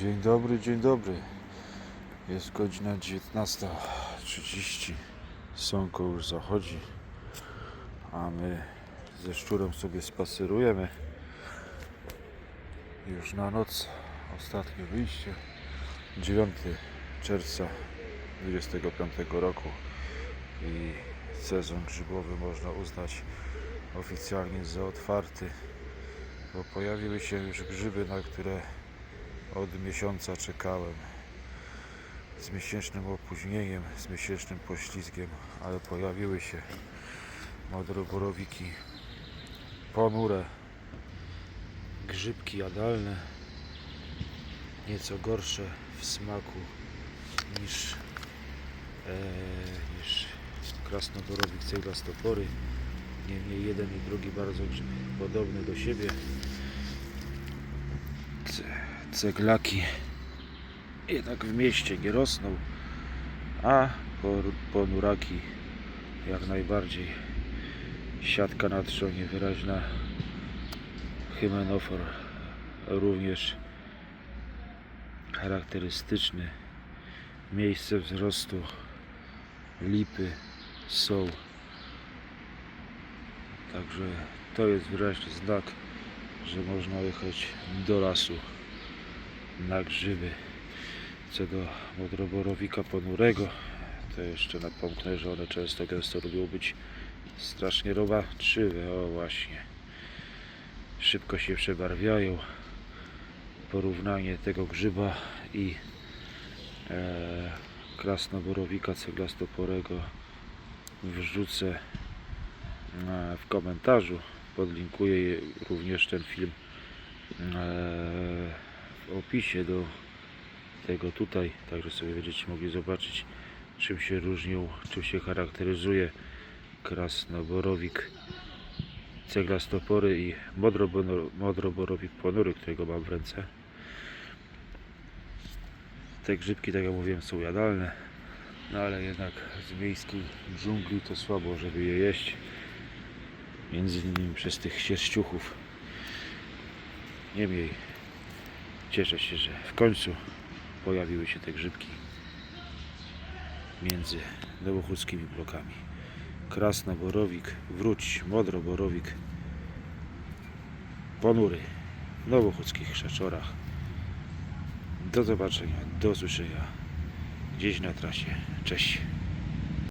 Dzień dobry, dzień dobry. Jest godzina 19.30. Słonko już zachodzi, a my ze szczurem sobie spacerujemy. Już na noc, ostatnie wyjście. 9 czerwca 25 roku i sezon grzybowy można uznać oficjalnie za otwarty, bo pojawiły się już grzyby, na które od miesiąca czekałem. Z miesięcznym opóźnieniem, z miesięcznym poślizgiem, ale pojawiły się modroborowiki ponure, grzybki jadalne, nieco gorsze w smaku niż, e, niż krasnoborowik ceglastopory. Niemniej jeden i drugi bardzo podobny do siebie. Ce- ceglaki jednak w mieście nie rosną, a ponuraki jak najbardziej. Siatka na trzonie wyraźna. Hymenofor również charakterystyczny. Miejsce wzrostu lipy są. Także to jest wyraźny znak, że można jechać do lasu na grzyby. Co do modroborowika ponurego, to jeszcze napomknę, że one często gęsto lubią być strasznie robaczywe. O właśnie. Szybko się przebarwiają. Porównanie tego grzyba i e, krasnoborowika ceglastoporego wrzucę e, w komentarzu. Podlinkuję również ten film e, opisie do tego tutaj, także sobie będziecie mogli zobaczyć czym się różnią, czym się charakteryzuje krasnoborowik ceglastopory i modroborowik ponury, którego mam w ręce. Te grzybki, tak jak mówiłem, są jadalne, no ale jednak z miejskiej dżungli to słabo, żeby je jeść. Między innymi przez tych sierściuchów. Niemniej cieszę się, że w końcu pojawiły się te grzybki między nowochódzkimi blokami. Krasnoborowik, wróć, modroborowik, ponury w nowochódzkich krzaczorach. Do zobaczenia, do usłyszenia gdzieś na trasie. Cześć.